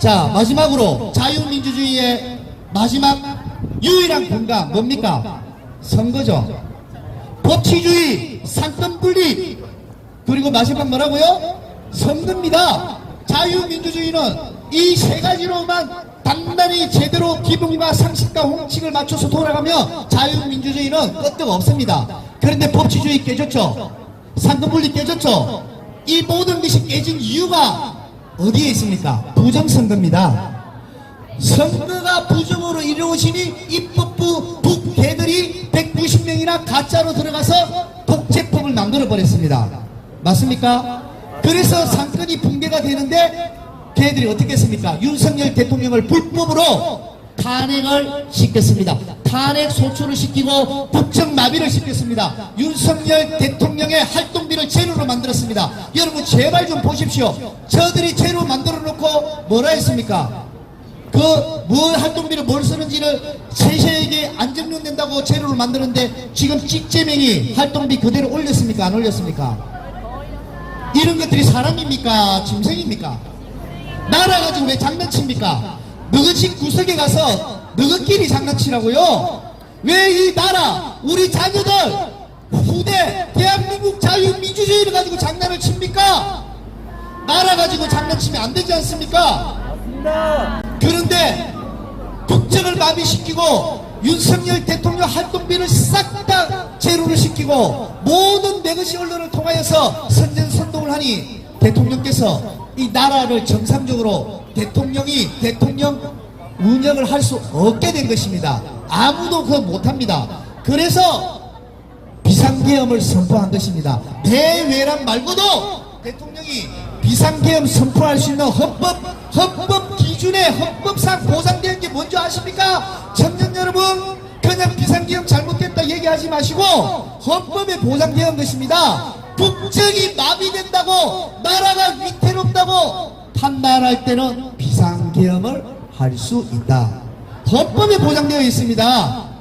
자, 마지막으로 자유민주주의의 마지막 유일한 근간 뭡니까? 선거죠. 법치주의, 상권분리, 그리고 마지막 뭐라고요? 선거입니다. 자유민주주의는 이 세 가지로만 단단히 제대로 기본과 상식과 홍칙을 맞춰서 돌아가면 자유민주주의는 끄떡 없습니다. 그런데 법치주의 깨졌죠? 상권분리 깨졌죠? 이 모든 것이 깨진 이유가 어디에 있습니까? 부정선거입니다. 선거가 부정으로 이루어지니 입법부 북개들이 190명이나 가짜로 들어가서 독재법을 만들어 버렸습니다. 맞습니까? 그래서 상권이 붕괴가 되는데 걔들이 어떻게 했습니까? 윤석열 대통령을 불법으로 탄핵을 시켰습니다. 탄핵 소추를 시키고 국정 마비를 시켰습니다. 윤석열 대통령의 활동비를 제로로 만들었습니다. 여러분 제발 좀 보십시오. 저들이 제로 만들어 놓고 뭐라 했습니까? 그뭘 활동비를 뭘 쓰는지를 세세에게 안정된다고 재료를 만드는데 지금 찍재명이 활동비 그대로 올렸습니까? 안 올렸습니까? 이런 것들이 사람입니까? 짐승입니까? 나라 가지고 왜 장난칩니까? 너희 집 구석에 가서 너희끼리 장난치라고요? 왜 이 나라, 우리 자녀들, 후대, 대한민국 자유민주주의를 가지고 장난을 칩니까? 나라 가지고 장난치면 안 되지 않습니까? 그런데 국정을 마비시키고 윤석열 대통령 활동비를 싹 다 제로를 시키고 모든 내것이 언론을 통하여서 선전 선동을 하니 대통령께서 이 나라를 정상적으로 대통령이 대통령 운영을 할 수 없게 된 것입니다. 아무도 그거 못합니다. 그래서 비상계엄을 선포한 것입니다. 대외란 말고도 대통령이 비상계엄 선포할 수 있는 헌법, 헌법 기준에 헌법상 보장되는 게 뭔지 아십니까? 청년 여러분, 그냥 비상계엄 잘못됐다 얘기하지 마시고 헌법에 보장되는 것입니다. 국정이 마비된다고 판단할 때는 비상계엄을 할 수 있다. 헌법에 보장되어 있습니다.